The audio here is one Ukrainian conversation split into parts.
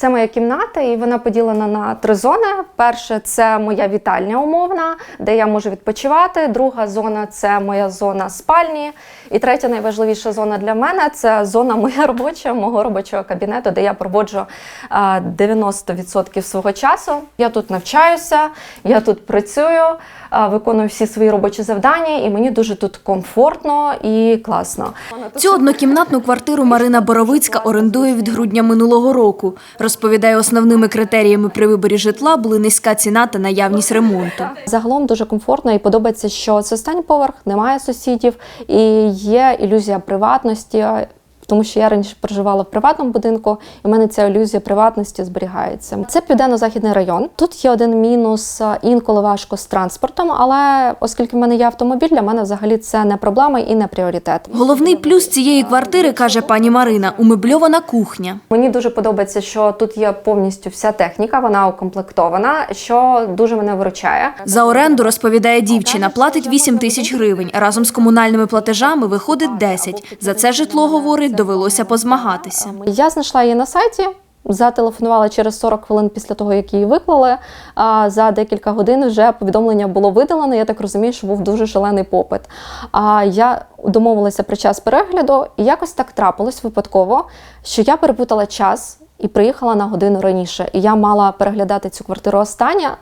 Це моя кімната, і вона поділена на три зони. Перше це моя вітальня умовна, де я можу відпочивати. Друга зона це моя зона спальні. І третя найважливіша зона для мене це зона моя робоча, мого робочого кабінету, де я проводжу 90% свого часу. Я тут навчаюся, я тут працюю, виконую всі свої робочі завдання, і мені дуже тут комфортно і класно. Цю однокімнатну квартиру Марина Боровицька орендує від грудня минулого року. Розповідає, основними критеріями при виборі житла були низька ціна та наявність ремонту. Загалом дуже комфортно і подобається, що це останній поверх, немає сусідів і є ілюзія приватності. Тому що я раніше проживала в приватному будинку, і в мене ця ілюзія приватності зберігається. Це південно-західний район. Тут є один мінус, інколи важко з транспортом, але оскільки в мене є автомобіль, для мене взагалі це не проблема і не пріоритет. Головний плюс цієї квартири, каже пані Марина, умебльована кухня. Мені дуже подобається, що тут є повністю вся техніка, вона укомплектована, що дуже мене виручає. За оренду, розповідає дівчина, платить 8 тисяч гривень. Разом з комунальними платежами виходить 10. За це житло, говорить, довелося позмагатися. Я знайшла її на сайті. Зателефонувала через 40 хвилин після того, як її виклали. А за декілька годин вже повідомлення було видалено. Я так розумію, що був дуже шалений попит. А я домовилася про час перегляду, і якось так трапилось випадково, що я перепутала час і приїхала на годину раніше. І я мала переглядати цю квартиру остання.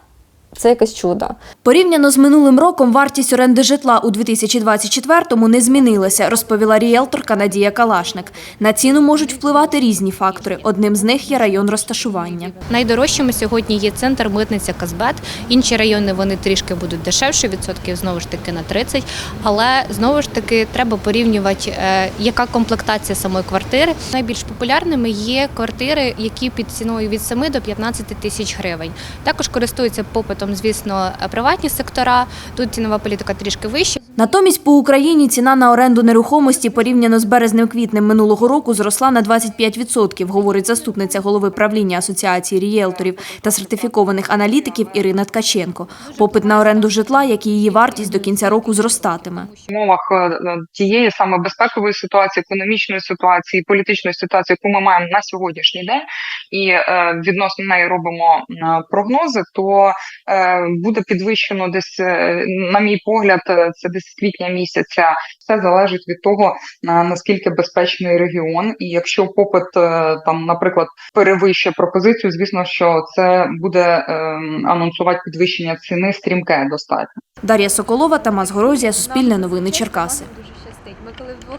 Це якесь чудо. Порівняно з минулим роком вартість оренди житла у 2024-му не змінилася, розповіла ріелторка Надія Калашник. На ціну можуть впливати різні фактори. Одним з них є район розташування. Найдорожчими сьогодні є центр митниця Казбет. Інші райони вони трішки будуть дешевші, відсотків знову ж таки на 30. Але знову ж таки треба порівнювати, е, яка комплектація самої квартири. Найбільш популярними є квартири, які під ціною від 7 до 15 тисяч гривень. Також користуються попитом, звісно, приватні сектора. Тут цінова політика трішки вища. Натомість по Україні ціна на оренду нерухомості порівняно з березнем-квітнем минулого року зросла на 25%, говорить заступниця голови правління Асоціації рієлторів та сертифікованих аналітиків Ірина Ткаченко. Попит на оренду житла, як і її вартість до кінця року зростатиме. в умовах е, тієї саме безпекової ситуації, економічної ситуації, політичної ситуації, яку ми маємо на сьогоднішній день, і е, відносно неї робимо е, прогнози, то е, буде підвищено десь, е, на мій погляд, е, це десь з квітня місяця. Все залежить від того, наскільки безпечний регіон. І якщо попит е, там, наприклад, перевищує пропозицію, звісно, що це буде е, анонсувати підвищення ціни стрімке достатньо. Дар'я Соколова, Тамас Горозія, Суспільне новини Черкаси.